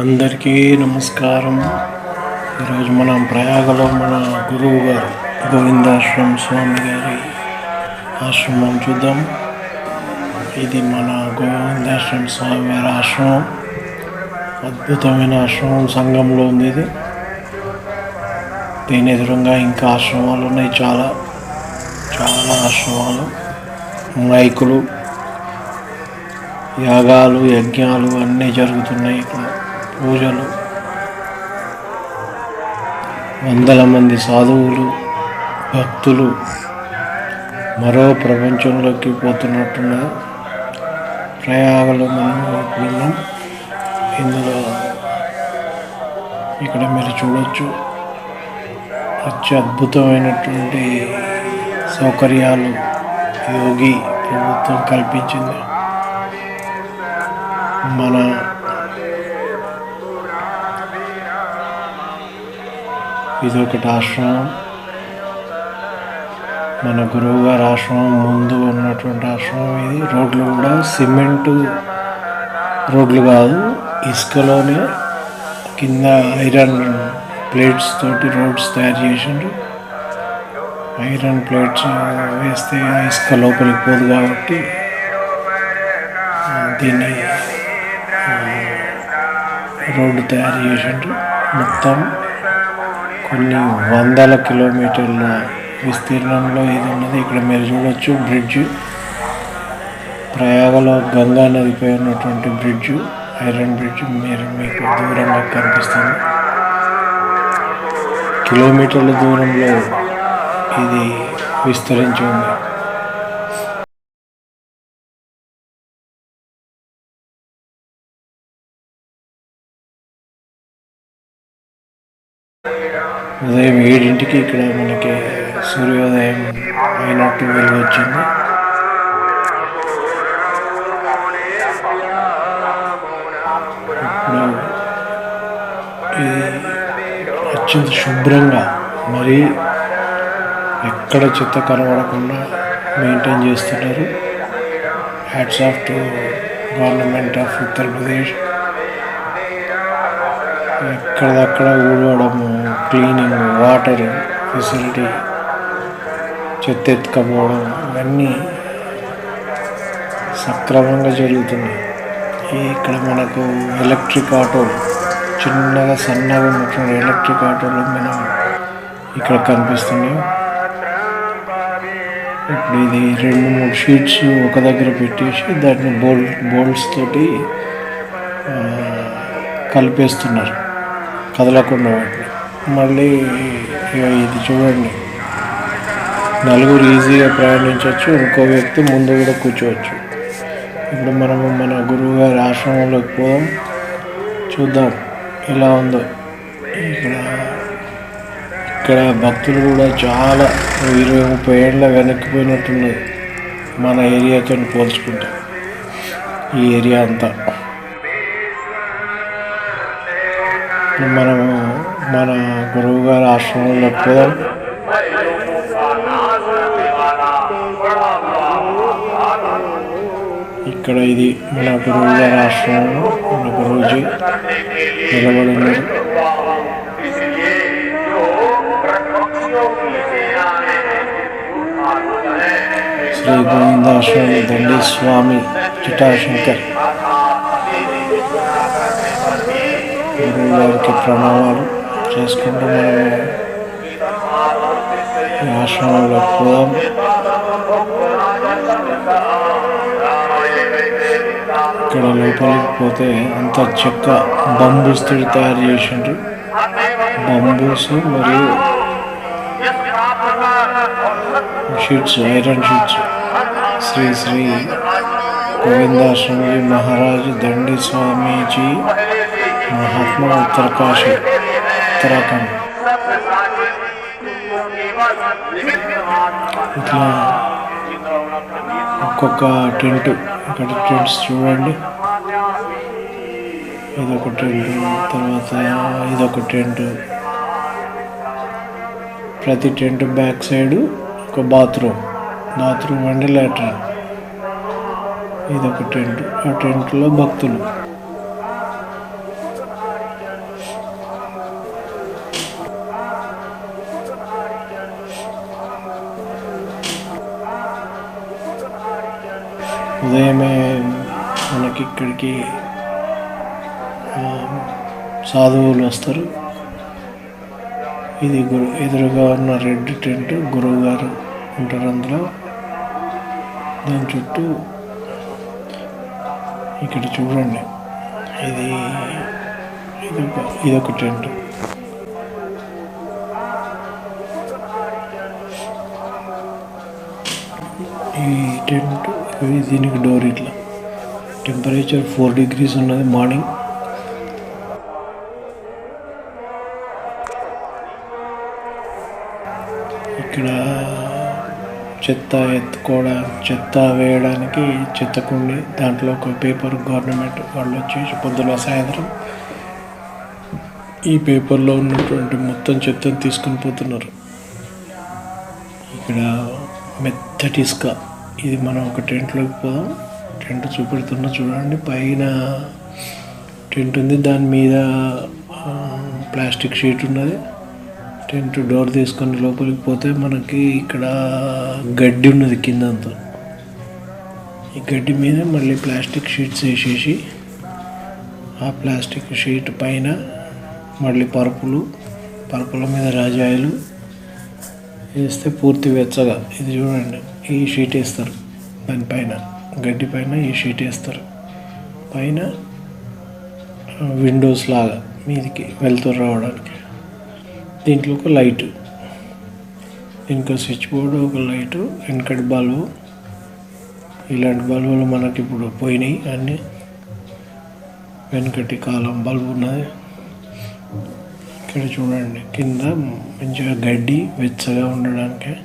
అందరికీ నమస్కారం. ఈరోజు మనం ప్రయాగలో మన గురువు గారు గోవిందాశ్రమ స్వామి గారి ఆశ్రమం చూద్దాం. ఇది మన గోవిందాశ్రమ స్వామి గారి ఆశ్రమం. అద్భుతమైన ఆశ్రమం సంఘంలో ఉంది ఇది దీని ఎదురుగా ఇంకా ఆశ్రమాలు ఉన్నాయి. చాలా చాలా ఆశ్రమాలు. మైకులు యాగాలు యజ్ఞాలు అన్నీ జరుగుతున్నాయి ఇక్కడ. పూజలు. వందల మంది సాధువులు భక్తులు మరో ప్రపంచంలోకి పోతున్నట్టున్నారు. ప్రయాగలో మనం ఇప్పుడున్నాం ఇందులో ఇక్కడ మీరు చూడొచ్చు. అత్యద్భుతమైనటువంటి సౌకర్యాలు యోగి ప్రభుత్వం కల్పించింది. మన ఇది ఒకటి ఆశ్రమం. మన గురువు గారి ఆశ్రమం ముందు ఉన్నటువంటి ఆశ్రమం ఇది. రోడ్లు కూడా సిమెంట్ రోడ్లు కాదు. ఇసుకలోనే కింద ఐరన్ ప్లేట్స్ తోటి రోడ్స్ తయారు చేసిండ్రు. ఐరన్ ప్లేట్స్ వేస్తే ఇసుక లోపలికి పోదు కాబట్టి దీన్ని రోడ్డు తయారు చేసిండ్రు. మొత్తం కొన్ని వందల కిలోమీటర్ల విస్తీర్ణంలో ఇది ఉన్నది. ఇక్కడ మీరు చూడొచ్చు బ్రిడ్జ్. ప్రయాగలో గంగా నదిపై ఉన్నటువంటి బ్రిడ్జ్ ఐరన్ బ్రిడ్జ్ మీరు మీకు దూరంగా కనిపిస్తుంది. కిలోమీటర్ల దూరంలో ఇది విస్తరించి ఉంది. ఉదయం ఏడింటికి ఇక్కడ మనకి సూర్యోదయం అయినట్టు వెలుగు వచ్చింది ఇప్పుడు ఇది అత్యంత శుభ్రంగా మరి ఎక్కడ చెత్త కనబడకుండా మెయింటైన్ చేస్తున్నారు. Hats off to government of Uttar Pradesh ఎక్కడదక్కడ ఊడవడము క్లీనింగ్ వాటర్ ఫెసిలిటీ చెత్త ఎత్తుకపోవడం ఇవన్నీ సక్రమంగా జరుగుతున్నాయి. ఇక్కడ మనకు ఎలక్ట్రిక్ ఆటోలు చిన్నగా సన్నగా ఉన్నటువంటి ఎలక్ట్రిక్ ఆటోలు మనం ఇక్కడ కనిపిస్తున్నాయి. ఇప్పుడు ఇది రెండు మూడు షీట్స్ ఒక దగ్గర పెట్టేసి దాన్ని బోల్ బోల్ట్స్ తోటి కలిపేస్తున్నారు. కదలకుండా వాటిని. మళ్ళీ ఇది చూడండి. నలుగురు ఈజీగా ప్రయాణించవచ్చు. ఇంకో వ్యక్తి ముందు కూడా కూర్చోవచ్చు. ఇప్పుడు మనము మన గురువు గారి ఆశ్రమంలోకి పోదాం. చూద్దాం ఎలా ఉందో. ఇక్కడ ఇక్కడ భక్తులు కూడా చాలా ఇరవై ముప్పై ఏళ్ళ వెనక్కిపోయినట్టున్నది మన ఏరియాతో పోల్చుకుంటే. ఈ ఏరియా అంతా. మనము मन गुरुगार आश्रम इकड़ी मन गुरुगार आश्रम मन गुरुजी निर श्री गोविंदाश्रम दंडी स्वामी चिटाशंकर गुरुगार के प्रणाम। చేసుకుంటూ మనం ఈ ఆశ్రమంలో పోదాం ఇక్కడ లోపలికి పోతే అంత చెక్క బంబూస్ తయారు చేసిండ్రు బంబూస్ మరియు sheets iron sheets Shri Shri Govindashramji Maharaj Dandi Swamiji Mahatma Uttarkashi Uttarakhand. ఇట్లా ఒక్కొక్క టెంట్ ఇక్కడ టెంట్స్ చూడండి. ఇదొక టెంట్ తర్వాత ఇదొక టెంట్. ప్రతి టెంట్ బ్యాక్ సైడ్ ఒక బాత్రూమ్. బాత్రూమ్ అండి లాట్రిన్. ఇదొక టెంట్. ఆ టెంట్లో భక్తులు. ఉదయమే మనకి ఇక్కడికి సాధువులు వస్తారు. ఇది గురు ఎదురుగా ఉన్న రెడ్ టెంట్ గురువు గారు ఉంటారు అందులో. దాని చుట్టూ ఇక్కడ చూడండి. ఇది ఇదొక ఇదొక టెంట్. ఈ టెంట్ ఇది దీనికి డోర్ ఇట్లా. టెంపరేచర్ ఫోర్ డిగ్రీస్ ఉన్నది మార్నింగ్. ఇక్కడ చెత్త ఎత్తుకోవడానికి చెత్త వేయడానికి చెత్త కుండి దాంట్లో ఒక పేపర్ గవర్నమెంట్ వాళ్ళు వచ్చేసి పొద్దున సాయంత్రం ఈ పేపర్లో ఉన్నటువంటి మొత్తం చెత్తను తీసుకొని పోతున్నారు. ఇక్కడ మెత్తటి ఇసుక. ఇది మనం ఒక టెంట్లోకి పోదాం. టెంట్ చూపెడుతున్నా చూడండి. పైన టెంట్ ఉంది. దాని మీద ప్లాస్టిక్ షీట్ ఉన్నది. టెంట్ డోర్ తీసుకొని లోపలికి పోతే మనకి ఇక్కడ గడ్డి ఉన్నది కింద అంతా. ఈ గడ్డి మీద మళ్ళీ ప్లాస్టిక్ షీట్స్ వేసేసి ఆ ప్లాస్టిక్ షీట్ పైన మళ్ళీ పరుపులు పరుపుల మీద రాజాయిలు వేస్తే పూర్తి వెచ్చగా. ఇది చూడండి. ఈ షీట్ వేస్తారు. దానిపైన గడ్డి పైన ఈ షీట్ వేస్తారు. పైన విండోస్ లాగా మీదికి వెళ్తూ రావడానికి. దీంట్లో ఒక లైట్. ఇంకో స్విచ్ బోర్డు ఒక లైటు వెనకటి బల్బు. ఇలాంటి బల్బులు మనకి ఇప్పుడు పోయినాయి. అన్నీ వెనకటి కాలం బల్బు ఉన్నది. ఇక్కడ చూడండి కింద మంచిగా గడ్డి వెచ్చగా ఉండడానికి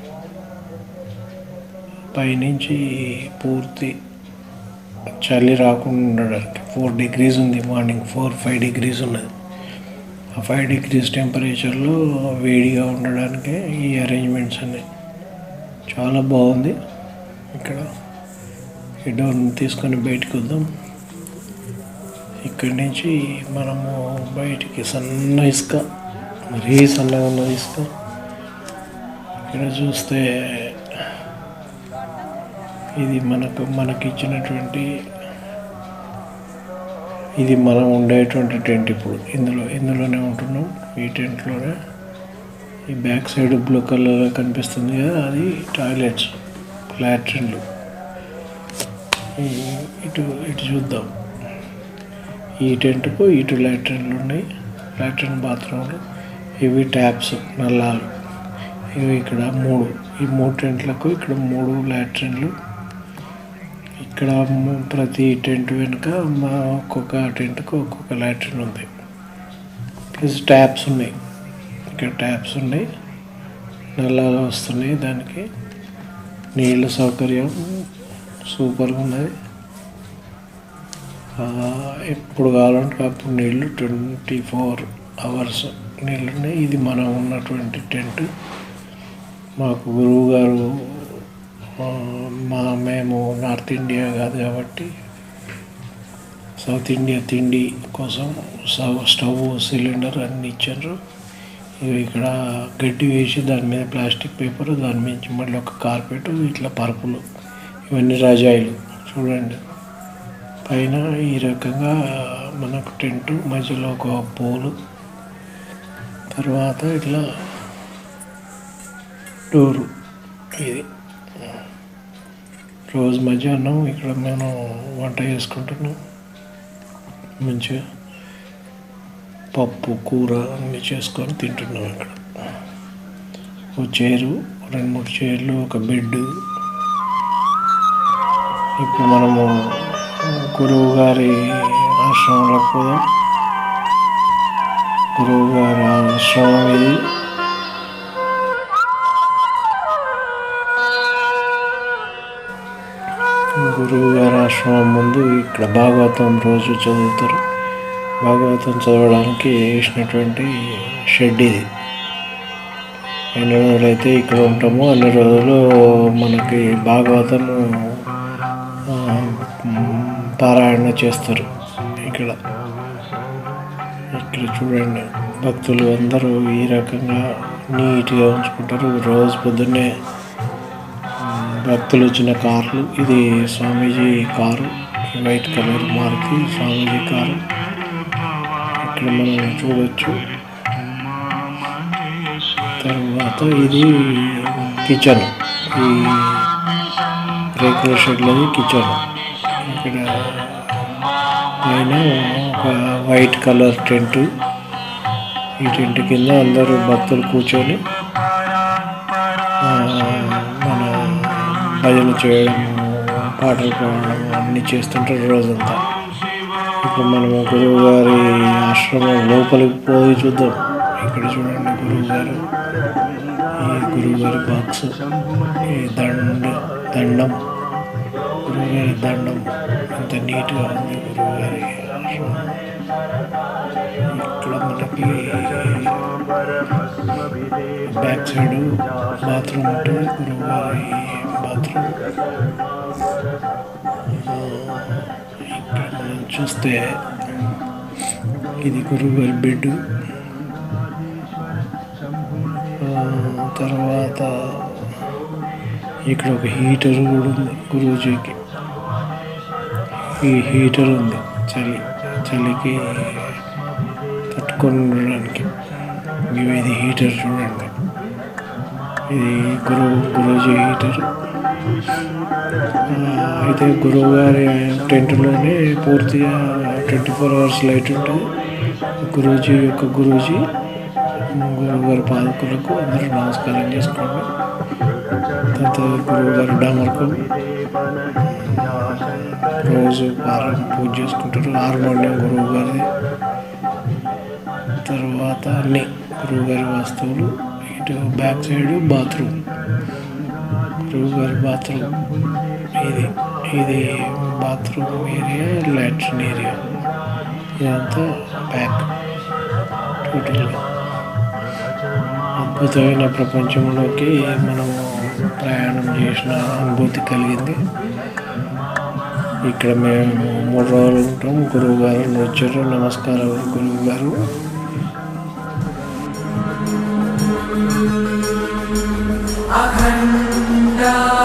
పైనుంచి పూర్తి చలి రాకుండా ఉండడానికి ఫోర్ డిగ్రీస్ ఉంది మార్నింగ్ ఫోర్ ఫైవ్ డిగ్రీస్ ఉన్నది. ఆ ఫైవ్ డిగ్రీస్ టెంపరేచర్లో వేడిగా ఉండడానికి ఈ అరేంజ్మెంట్స్ ఉన్నాయి చాలా బాగుంది. ఇక్కడ ఈ తీసుకొని బయటకు వద్దాం. ఇక్కడి నుంచి మనము బయటికి సన్న ఇసుక మరీ సన్నగా ఉన్న ఇసుక. ఇక్కడ చూస్తే ఇది మనకు మనకి ఇచ్చినటువంటి ఇది మనం ఉండేటువంటి టెంట్ ఇప్పుడు? ఇందులో ఇందులోనే ఉంటున్నాం ఈ టెంట్లోనే. ఈ బ్యాక్ సైడ్ బ్లూ కలర్లో కనిపిస్తుంది కదా అది టాయిలెట్స్ లాట్రిన్లు ఇటు ఇటు చూద్దాం. ఈ టెంట్కు ఇటు లాట్రిన్లు ఉన్నాయి లాట్రిన్ బాత్రూమ్లు ఇవి ట్యాప్స్ నల్లాలు. ఇవి ఇక్కడ మూడు ఈ మూడు టెంట్లకు ఇక్కడ మూడు లాట్రిన్లు. ఇక్కడ ప్రతి టెంట్ వెనుక మా ఒక్కొక్క టెంట్కి ఒక్కొక్క లాట్రిన్ ఉంది. ప్లస్ ట్యాప్స్ ఉన్నాయి. ఇక్కడ ట్యాప్స్ ఉన్నాయి. నల్లాలు వస్తున్నాయి దానికి. నీళ్ళ సౌకర్యం సూపర్గా ఉన్నది. ఎప్పుడు కావాలంటే అప్పుడు నీళ్ళు ట్వంటీ ఫోర్ అవర్స్ నీళ్ళు ఉన్నాయి ఇది మనం ఉన్నటువంటి టెంట్. మాకు గురువు గారు మా మేము నార్త్ ఇండియా కాదు కాబట్టి సౌత్ ఇండియా తిండి కోసం స్టవ్ స్టవ్ సిలిండర్ అన్ని ఇచ్చారు. ఇవి ఇక్కడ గడ్డి వేసి దాని మీద ప్లాస్టిక్ పేపర్ దాని మీద మళ్ళీ ఒక కార్పెట్ ఇట్లా పరుపులు ఇవన్నీ రజాయిలు చూడండి. పైన ఈ రకంగా మనకు టెంట్ మధ్యలో ఒక పోలు తర్వాత ఇట్లా డోరు ఇది. రోజు మధ్యాహ్నం ఇక్కడ మేము వంట చేసుకుంటున్నాం. మంచిగా పప్పు కూర అన్నీ చేసుకొని తింటున్నాం ఇక్కడ. ఒక చైరు రెండు మూడు చైర్లు ఒక బెడ్ ఇప్పుడు మనము గురువు గారి ఆశ్రమంలో పోదాం. గురువు గారి ఆశ్రమం ఇది. గురువు గారి ఆశ్రమం ముందు ఇక్కడ భాగవతం రోజు చదువుతారు. భాగవతం చదవడానికి వేసినటువంటి షెడ్ ఇది. ఎన్ని రోజులైతే ఇక్కడ ఉంటామో అన్ని రోజులు మనకి భాగవతము పారాయణ చేస్తారు ఇక్కడ. ఇక్కడ చూడండి భక్తులు అందరూ ఈ రకంగా నీట్గా ఉంచుకుంటారు. రోజు పొద్దున్నే భక్తులు వచ్చిన కార్లు. ఇది Swamiji car white colour Maruti Swamiji car. ఇక్కడ మనం చూడొచ్చు. తర్వాత ఇది కిచెన్. ఈ రేకుల షెడ్లది కిచెన్. ఇక్కడ పైన ఒక వైట్ కలర్ టెంట్. ఈ టెంట్ కింద అందరూ భక్తులు కూర్చొని ఆ, భజన చేయడం పాటలు పాడడం అన్నీ చేస్తుంటారు రోజంతా. ఇప్పుడు మనము గురువు గారి ఆశ్రమం లోపలికి పోయి చూద్దాం. ఇక్కడ చూడండి గురువు గారు. ఈ గురువు గారి బాక్స్ ఈ దండ దండం. గురువు గారి దండం. ఎంత నీట్గా ఉంది గురువు గారి ఆశ్రమం. ఇక్కడ మనకి బ్యాక్ సైడ్ బాత్రూమ్ ఉంటుంది గురువు గారి చూస్తే ఇది గురువు గారి బెడ్ తర్వాత ఇక్కడ ఒక హీటర్ కూడా ఉంది గురువుజీకి. ఈ హీటర్ ఉంది చలి చలికి తట్టుకొని ఉండడానికి. ఇవి ఇది హీటర్ చూడండి. ఇది గురువు గురూజీ హీటర్. అయితే గురువు గారి టెంట్లోనే పూర్తిగా ట్వంటీ ఫోర్ అవర్స్ లైట్ ఉంటుంది. గురూజీ యొక్క గురూజీ గురువు గారి పాదకులకు అందరూ నమస్కారం చేసుకోండి. తర్వాత గురువు గారు డామర్కు. రోజు వారం పూజ చేసుకుంటారు. హార్మోనియం గురువు గారి తర్వాత అన్నీ గురువు గారి వస్తువులు. ఇటు బ్యాక్ సైడ్ బాత్రూమ్. గురువు బాత్రూమ్ ఇది ఇది బాత్రూమ్ ఏరియా లాట్రిన్ ఏరియా ఇదంతా బ్యాక్ టోటల్గా అద్భుతమైన ప్రపంచంలోకి మనము ప్రయాణం చేసిన అనుభూతి కలిగింది. ఇక్కడ మేము మూడు రోజులు ఉంటాం. గురువు గారు వచ్చారు. నమస్కారం గురువు గారు 나